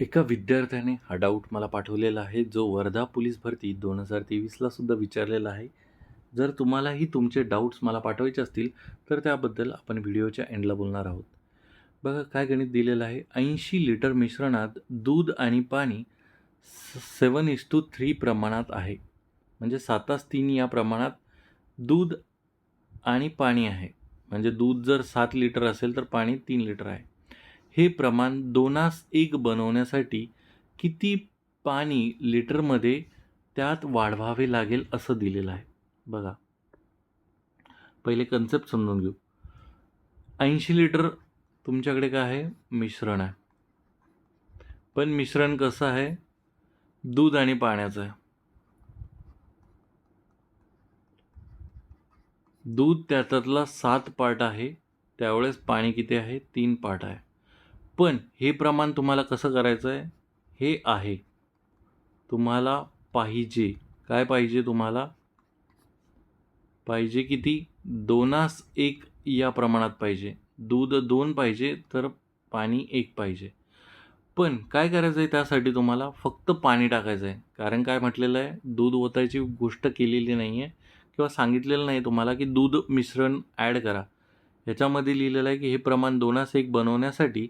एका विद्यार्थ्याने हा डाऊट मला पाठवलेला आहे जो वर्धा पोलीस भरती दोन हजार तेवीसला सुद्धा विचारलेला आहे. जर तुम्हालाही तुमचे डाऊट्स मला पाठवायचे असतील तर त्याबद्दल आपण व्हिडिओच्या एंडला बोलणार आहोत. बघा काय गणित दिलेलं आहे. ऐंशी लिटर मिश्रणात दूध आणि पाणी सेवन इस टू थ्री प्रमाणात आहे. म्हणजे सातास तीन या प्रमाणात दूध आणि पाणी आहे. म्हणजे दूध जर सात लिटर असेल तर पाणी तीन लिटर आहे. हे प्रमाण दोनास एक बनवण्यासाठी किती पाणी लिटरमध्ये त्यात वाढवावे लागेल असं दिलेलं आहे. बघा. पहिले कन्सेप्ट समजून घेऊ. ऐंशी लिटर तुमच्याकडे काय आहे? मिश्रण आहे. पण मिश्रण कसं आहे? दूध आणि पाण्याचं आहे. दूध त्यातला सात पार्ट आहे. त्यावेळेस पाणी किती आहे? तीन पार्ट आहे. पण हे प्रमाण तुम्हाला कसं करायचं आहे हे आहे. तुम्हाला पाहिजे. काय पाहिजे तुम्हाला? पाहिजे किती? दोनास एक या प्रमाणात पाहिजे. दूध दोन पाहिजे तर पाणी एक पाहिजे. पण काय करायचं आहे त्यासाठी तुम्हाला? फक्त पाणी टाकायचं आहे कारण काय म्हटलेलं आहे? दूध ओतायची गोष्ट केलेली नाही आहे किंवा सांगितलेलं नाही तुम्हाला की दूध मिश्रण ॲड करा. ह्याच्यामध्ये लिहिलेलं आहे की हे प्रमाण दोनास एक बनवण्यासाठी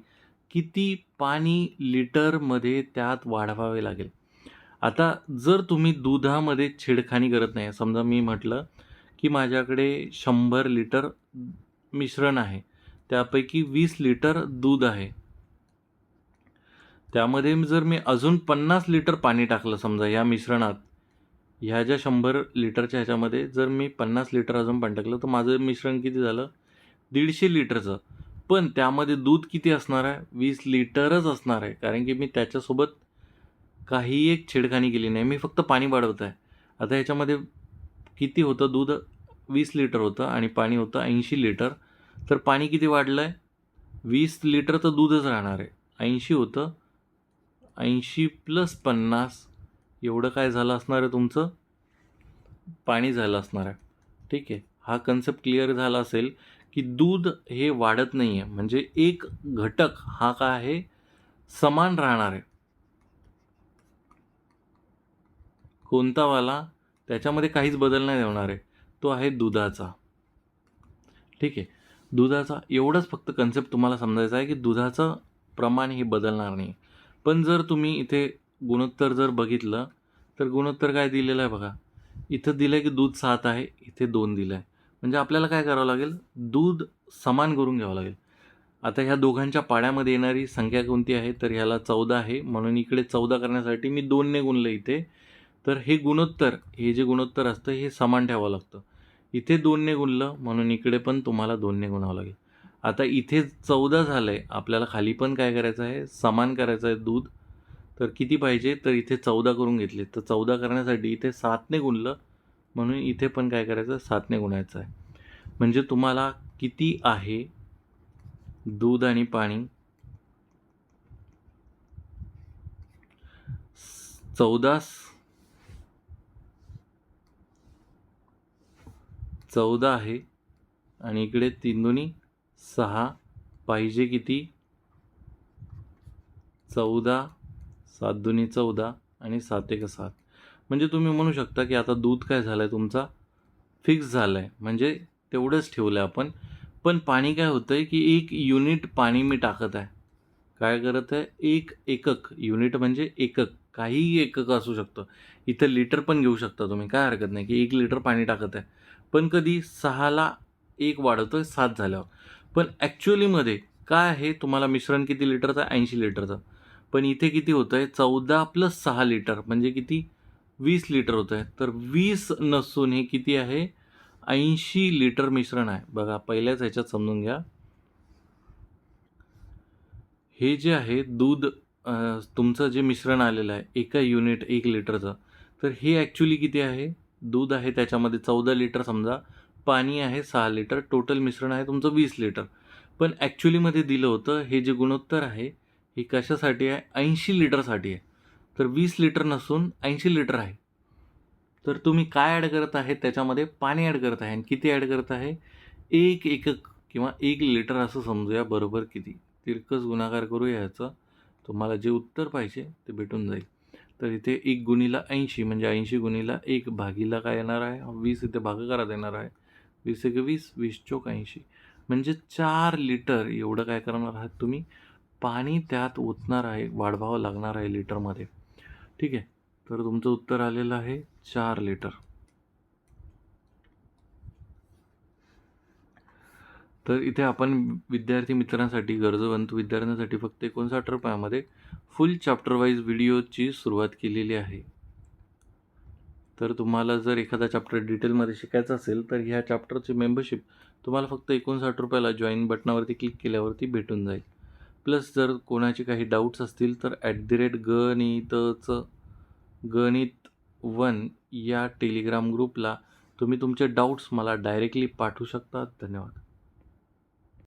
किती पाणी लिटरमध्ये त्यात वाढवावे लागेल? आता जर तुम्ही दुधामध्ये छेडखानी करत नाही समजा मी म्हटलं की माझ्याकडे शंभर लिटर मिश्रण आहे त्यापैकी वीस लिटर दूध आहे. त्यामध्ये जर मी अजून पन्नास लिटर पाणी टाकलं समजा या मिश्रणात ह्या ज्या शंभर लिटरच्या ह्याच्यामध्ये जर मी पन्नास लिटर अजून पाणी टाकलं तर माझं मिश्रण किती झालं? दीडशे लिटरचं. पण त्यामध्ये दूध किती असणार आहे? वीस लिटरच असणार आहे. कारण की मी त्याच्यासोबत काही एक छेडखानी केली नाही. मी फक्त पाणी वाढवत आहे. आता ह्याच्यामध्ये किती होतं? दूध वीस लिटर होतं आणि पाणी होतं ऐंशी लिटर. तर पाणी किती वाढलं आहे वीस लिटर तर दूधच राहणार आहे. ऐंशी होतं. ऐंशी प्लस पन्नास. एवढं काय झालं असणार आहे तुमचं? पाणी झालं असणार आहे. ठीक आहे. हा कन्सेप्ट क्लिअर झाला असेल. की दूध हे वाढत नाही आहे म्हणजे एक घटक हा काय आहे? समान राहणार आहे. कोणतावाला त्याच्यामध्ये काहीच बदल नाही होणार आहे. तो आहे दुधाचा. ठीक आहे. दुधाचा एवढंच फक्त कन्सेप्ट तुम्हाला समजायचा आहे की दुधाचं प्रमाण हे बदलणार नाही. पण जर तुम्ही इथे गुणोत्तर जर बघितलं तर गुणोत्तर काय दिलेलं आहे बघा. इथं दिलं आहे की दूध सात आहे इथे दोन दिलं आहे म्हणजे आपल्याला काय करावं लागेल? दूध समान करून घ्यावं लागेल. आता ह्या दोघांच्या पाड्यामध्ये येणारी संख्या कोणती आहे? तर ह्याला चौदा आहे. म्हणून इकडे चौदा करण्यासाठी मी दोनने गुणलं इथे. तर हे गुणोत्तर हे जे गुणोत्तर असतं हे समान ठेवावं लागतं. इथे दोनने गुणलं म्हणून इकडे पण तुम्हाला दोनने गुणावं लागेल. आता इथे चौदा झालं आहे आपल्याला खाली पण काय करायचं आहे? समान करायचं आहे दूध. तर किती पाहिजे? तर इथे चौदा करून घेतले. तर चौदा करण्यासाठी इथे सातने गुणलं म्हणून इथे पण काय करायचं? सातने गुणायचं आहे. म्हणजे तुम्हाला किती आहे? दूध आणि पाणी. चौदा चौदा आहे. आणि इकडे तीन दोन्ही. सहा. पाहिजे किती? चौदा. सात दोन्ही चौदा. आणि सात एक सात. म्हणजे तुम्ही म्हणू शकता की आता दूध काय झालं आहे तुमचा? फिक्स झालं आहे म्हणजे तेवढंच ठेवलं आहे आपण. पण पाणी काय होतं आहे की एक युनिट पाणी मी टाकत आहे. काय करत आहे? एक एकक. युनिट म्हणजे एकक. काहीही एकक असू शकतं. इथं लिटर पण घेऊ शकता तुम्ही. काय हरकत नाही की एक लिटर पाणी टाकत आहे. पण कधी सहाला एक वाढवतो आहे सात झाल्यावर. पण ॲक्च्युअलीमध्ये काय आहे? तुम्हाला मिश्रण किती लिटरचं ऐंशी लिटरचं पण इथे किती होतं आहे चौदा प्लस सहा लिटर म्हणजे किती? वीस लिटर होतं आहे तर वीस नसून हे किती आहे? ऐंशी लिटर मिश्रण आहे. बघा पहिल्याच ह्याच्यात समजून घ्या. हे जे आहे दूध तुमचं जे मिश्रण आलेलं आहे एका युनिट एक लिटरचं तर हे ॲक्च्युली किती आहे? दूध आहे त्याच्यामध्ये चौदा लिटर समजा पाणी आहे सहा लिटर टोटल मिश्रण आहे तुमचं वीस लिटर. पण ॲक्च्युलीमध्ये दिलं होतं हे जे गुणोत्तर आहे हे कशासाठी आहे? ऐंशी लिटरसाठी आहे. तर वीस लिटर नसून ऐंशी लिटर आहे. तर तुम्ही काय ॲड करत आहे? त्याच्यामध्ये पाणी ॲड करत आहे. आणि किती ॲड करत आहे? एक एकक किंवा एक लिटर असं समजूया बरोबर किती. तिरकस गुणाकार करू ह्याचं. तुम्हाला जे उत्तर पाहिजे ते भेटून जाईल. तर इथे एक गुणीला ऐंशी म्हणजे ऐंशी गुणीला एक भागीला काय येणार आहे? वीस इथे भागाकारात येणार आहे. वीस एक वीस वीस चोक ऐंशी. म्हणजे चार लिटर एवढं काय करणार आहात तुम्ही? पाणी त्यात ओतणार आहे वाढवावं लागणार आहे लिटरमध्ये. ठीक आहे. तर तुमचं उत्तर आलेलं आहे चार लिटर तर इथे आपण विद्यार्थी मित्रांसाठी गरजवंत विद्यार्थ्यांसाठी फक्त एकोणसाठ रुपयामध्ये फुल चॅप्टर वाईज व्हिडिओची सुरुवात केलेली आहे. तर तुम्हाला जर एखादा चॅप्टर डिटेलमध्ये शिकायचा असेल तर ह्या चॅप्टरची मेंबरशिप तुम्हाला फक्त एकोणसाठ रुपयाला जॉईन बटनावरती क्लिक केल्यावरती भेटून जाईल. प्लस जर कोणाचे काही डाऊट्स असतील तर ॲट दी रेट गणितचं गणित वन या टेलिग्राम ग्रुपला तुम्ही तुमचे डाऊट्स मला डायरेक्टली पाठवू शकता. धन्यवाद.